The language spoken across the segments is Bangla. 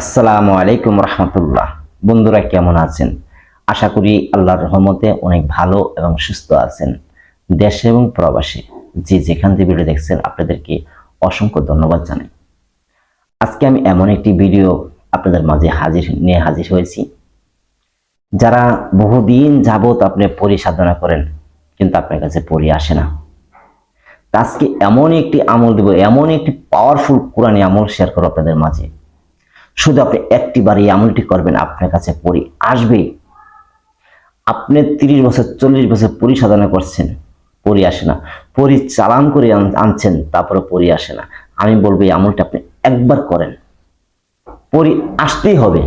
আসসালামু আলাইকুম রহমতুল্লাহ। বন্ধুরা কেমন আছেন? আশা করি আল্লাহর রহমতে অনেক ভালো এবং সুস্থ আছেন। দেশে এবং প্রবাসে যে যেখান থেকে ভিডিও দেখছেন, আপনাদেরকে অসংখ্য ধন্যবাদ জানাই। আজকে আমি এমন একটি ভিডিও আপনাদের মাঝে হাজির, নিয়ে হাজির হয়েছি। যারা বহুদিন যাবৎ আপনি পরিসাধনা করেন, কিন্তু আপনার কাছে পরি আসে না। আজকে এমন একটি আমল দেব, এমন একটি পাওয়ারফুল কোরআনী আমল শেয়ার করব আপনাদের মাঝে। শুধু আপনি একটি বার এই আমলটি করবেন, আপনার কাছে পরি আসবেই। আপনি তিরিশ বছর, চল্লিশ বছর পরি সাধনা করছেন, পরি আসে না। পরি চালান করে আনছেন, তারপরে পরি আসে না। আমি বলব এই আমলটা আপনি একবার করেন। পরি আসতেই হবে।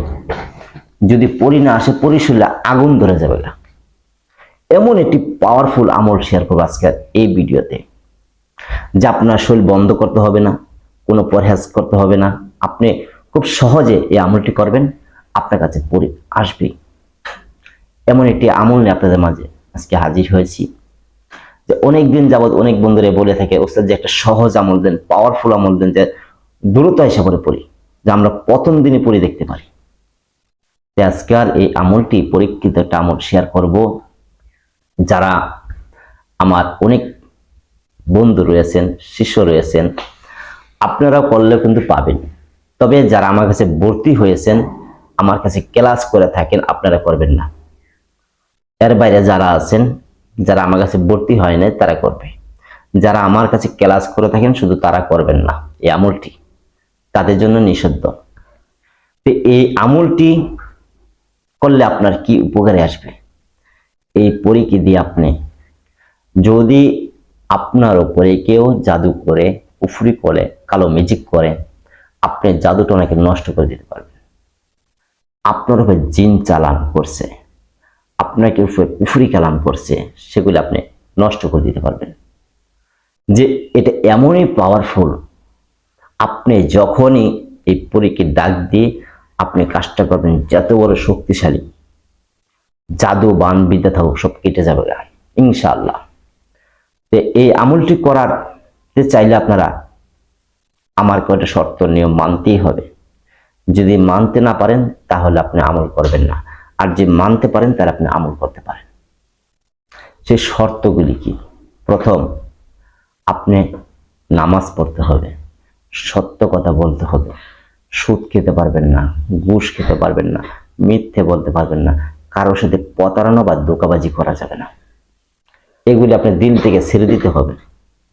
যদি পরি না আসে, পরি শুনলে আগুন ধরে যাবে না। এমন একটি পাওয়ারফুল আমল শেয়ার করব আজকে এই ভিডিওতে, যা আপনার শরীর বন্ধ করতে হবে না, কোনো পরহেজ করতে হবে না। আপনি খুব সহজে এই আমলটি করবেন, আপনার কাছে পরি আসবেই এমন একটি আমল নিয়ে আপনাদের মাঝে আজকে হাজির হয়েছি যে অনেক দিন যাবৎ অনেক বন্ধুরা বলে থাকে, ওস্তাদ যে একটা সহজ আমল দেন পাওয়ারফুল আমল দেন যে দ্রুত করে পড়ি যে আমরা প্রথম দিনে পড়ি দেখতে পারি। তো আজকের এই আমলটি, পরীক্ষিত একটা আমল শেয়ার করব। যারা আমার অনেক বন্ধু রয়েছেন, শিষ্য রয়েছেন আপনারা করলেও কিন্তু পাবেন। তবে যারা আমার কাছে ভর্তি হয়েছেন, আমার কাছে ক্লাস করে থাকেন, আপনারা করবেন না। এর বাইরে যারা আছেন, যারা আমার কাছে ভর্তি হয় নাই, তারা করবে। যারা আমার কাছে ক্লাস করে থাকেন, শুধু তারা করবেন না। এই আমলটি তাদের জন্য নিষিদ্ধ। তো এই আমলটি করলে আপনার কি উপকারে আসবে? এই পরীক্ষা দিয়ে আপনি যদি আপনার উপরে কেউ জাদু করে, উফরি করে, কালো ম্যাজিক করে আপনি জাদুটা ওনাকে নষ্ট করে দিতে পারবেন। আপনার উপরে জিন চালান করছে, আপনাকে উপরে কুফরি কালাম করছে, সেগুলো আপনি নষ্ট করে দিতে পারবেন। যে এটা এমনই পাওয়ারফুল আপনি যখনই এই পরীক্ষার ডাক দিয়ে আপনি কাজটা করবেন, যত বড় শক্তিশালী, জাদু, বান, বিদ্যা থাকুক, সব কেটে যাবে ইনশাআল্লাহ। তো এই আমলটি করার চাইলে আপনারা আমার কয়টা শর্ত নিয়ম মানতেই হবে। যদি মানতে না পারেন, তাহলে আপনি আমল করবেন না। আর যে মানতে পারেন তাহলে আপনি আমল করতে পারেন। সেই শর্তগুলি কি? প্রথম, আপনি নামাজ পড়তে হবে। সত্য কথা বলতে হবে। সুদ খেতে পারবেন না, ঘুষ খেতে পারবেন না, মিথ্যে বলতে পারবেন না। কারোর সাথে প্রতারণা বা দোকাবাজি করা যাবে না। এগুলি আপনার দিন থেকে ছেড়ে দিতে হবে।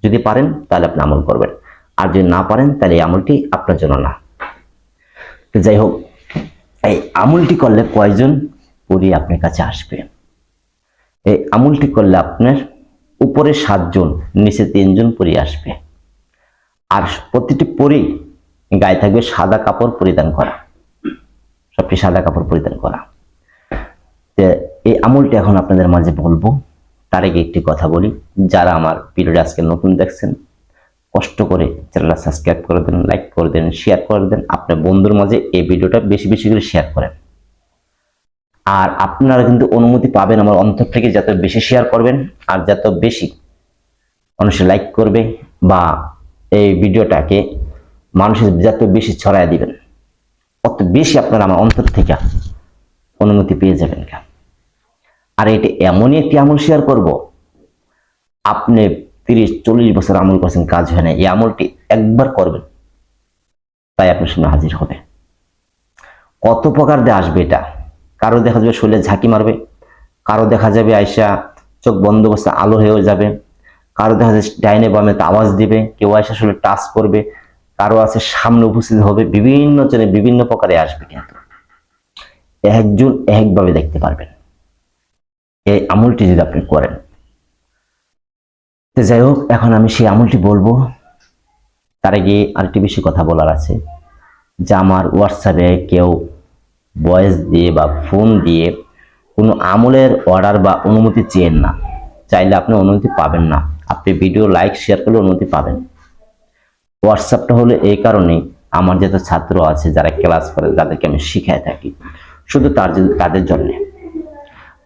যদি পারেন, তাহলে আপনি আমল করবেন। আর যদি না পারেন, তাহলে এই আমলটি আপনার জন্য না। তো যাই হোক, এই আমলটি করলে কয়জন পরি আপনার কাছে আসবে? এই আমলটি করলে আপনার উপরে সাতজন, নিচে তিনজন পরি আসবে। আর প্রতিটি পরি গায়ে থাকবে সাদা কাপড় পরিধান করা। সবটি সাদা কাপড় পরিধান করা। এই আমলটি এখন আপনাদের মাঝে বলব, তার আগে একটি কথা বলি। যারা আমার ভিডিওটা আজকে নতুন দেখছেন কষ্ট করে চ্যানেলটা সাবস্ক্রাইব করে দেন লাইক করে দেন শেয়ার করে দেন। আপনার বন্ধুর মাঝে এই ভিডিওটা বেশি বেশি করে শেয়ার করেন। আর আপনারা কিন্তু অনুমতি পাবেন আমার অন্তর থেকে যত বেশি শেয়ার করবেন আর যত বেশি মানুষে লাইক করবে বা এই ভিডিওটাকে মানুষের যত বেশি ছড়ায় দিবেন, অত বেশি আপনারা আমার অন্তর থেকে অনুমতি পেয়ে যাবেন। আর এটা এমনই একটি আমল শেয়ার করব, আপনি তিরিশ, চল্লিশ বছর আমল করছেন, কাজ হয় না। এই আমলটি একবার করবেন, তাই আপনার সামনে হাজির হবে। কত প্রকার দিয়ে আসবে এটা? কারও দেখা যাবে শরীরে ঝাঁকি মারবে, কারও দেখা যাবে আয়সা চোখ বন্ধ অবস্থা আলো হয়ে যাবে, কারও দেখা যাচ্ছে ডাইনে বামে আওয়াজ দিবে, কেউ আয়সা শরীরে টাচ করবে, কারও আছে সামনে উপস্থিত হবে, বিভিন্ন জনে বিভিন্ন প্রকারে আসবে কিন্তু। একজন একভাবে দেখতে পারবেন। এই আমলটি যদি আপনি করেন তো যাই হোক, এখন আমি সেই আমলটি বলব। তার আগে আরেকটি বেশি কথা বলার আছে, যে আমার হোয়াটসঅ্যাপে কেউ ভয়েস দিয়ে বা ফোন দিয়ে কোনো আমলের অর্ডার বা অনুমতি চেয়েন না। চাইলে আপনি অনুমতি পাবেন না। আপনি ভিডিও লাইক শেয়ার করলে অনুমতি পাবেন। হোয়াটসঅ্যাপটা হলো এই কারণেই আমার যত ছাত্র আছে, যারা ক্লাস করে যাদেরকে আমি শিখাই থাকি, শুধু তার তাদের জন্যে।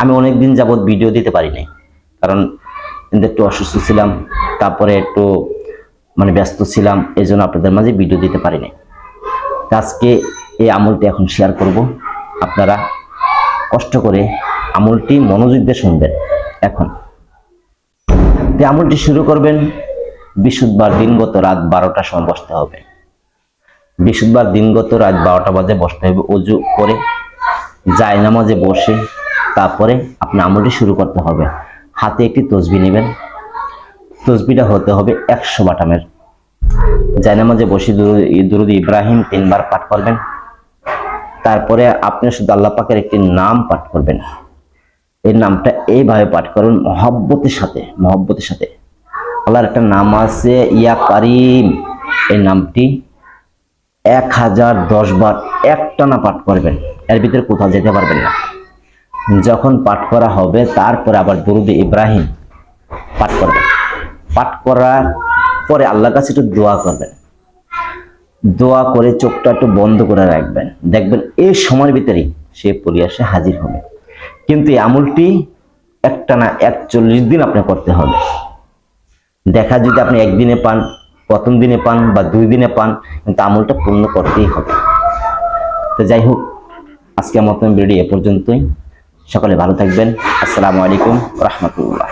আমি অনেক দিন যাবৎ ভিডিও দিতে পারি নাই, কারণ কিন্তু একটু অসুস্থ ছিলাম, তারপরে একটু মানে ব্যস্ত ছিলাম এই জন্য আপনাদের মাঝে ভিডিও দিতে পারি নাই তা আজকে এই আমলটি এখন শেয়ার করব। আপনারা কষ্ট করে আমলটি মনোযোগ দিয়ে শুনবেন, এখন। তো আমলটি শুরু করবেন, বৃহস্পতিবার দিনগত রাত বারোটার সময় বসতে হবে। বৃহস্পতিবার দিনগত রাত বারোটা বাজে বসতে হবে, অজু করে যায় নামাজে বসে তারপরে আপনি আমলটি শুরু করতে হবে। হাতে একটি তসবি নেবেন। তসবিটা হতে হবে একশো বাটামের। জায়নামাজে বসে দুরুদ- ইব্রাহিম তিনবার পাঠ করবেন। তারপরে আপনি শুধু আল্লাহ পাকের একটি নাম পাঠ করবেন। এই নামটা এইভাবে পাঠ করবেন মহব্বতের সাথে মহব্বতের সাথে। আল্লাহর একটা নাম আছে, ইয়া কারিম। এই নামটি এক হাজার দশ বার একটানা পাঠ করবেন। এর ভিতরে কোথাও যেতে পারবেন না। যখন পাঠ করা হবে, তারপরে আবার দুরুদ ইব্রাহিম পাঠ করবেন পাঠ করার পরে আল্লাহর কাছে একটু দোয়া করবেন। দোয়া করে চোখটা একটু বন্ধ করে রাখবেন। দেখবেন এই সময়ের ভিতরেই সে পরিয়াসে হাজির হবে। কিন্তু এই আমলটি একটা না একচল্লিশ দিন আপনি করতে হবে। দেখা যদি আপনি একদিনে পান, প্রথম দিনে পান বা দুই দিনে পান, কিন্তু আমলটা পূর্ণ করতেই হবে। তো যাই হোক, আজকের মতন ভিডিও এ পর্যন্তই। সকলে ভালো থাকবেন। আসসালামু আলাইকুম রহমতুল্লাহ।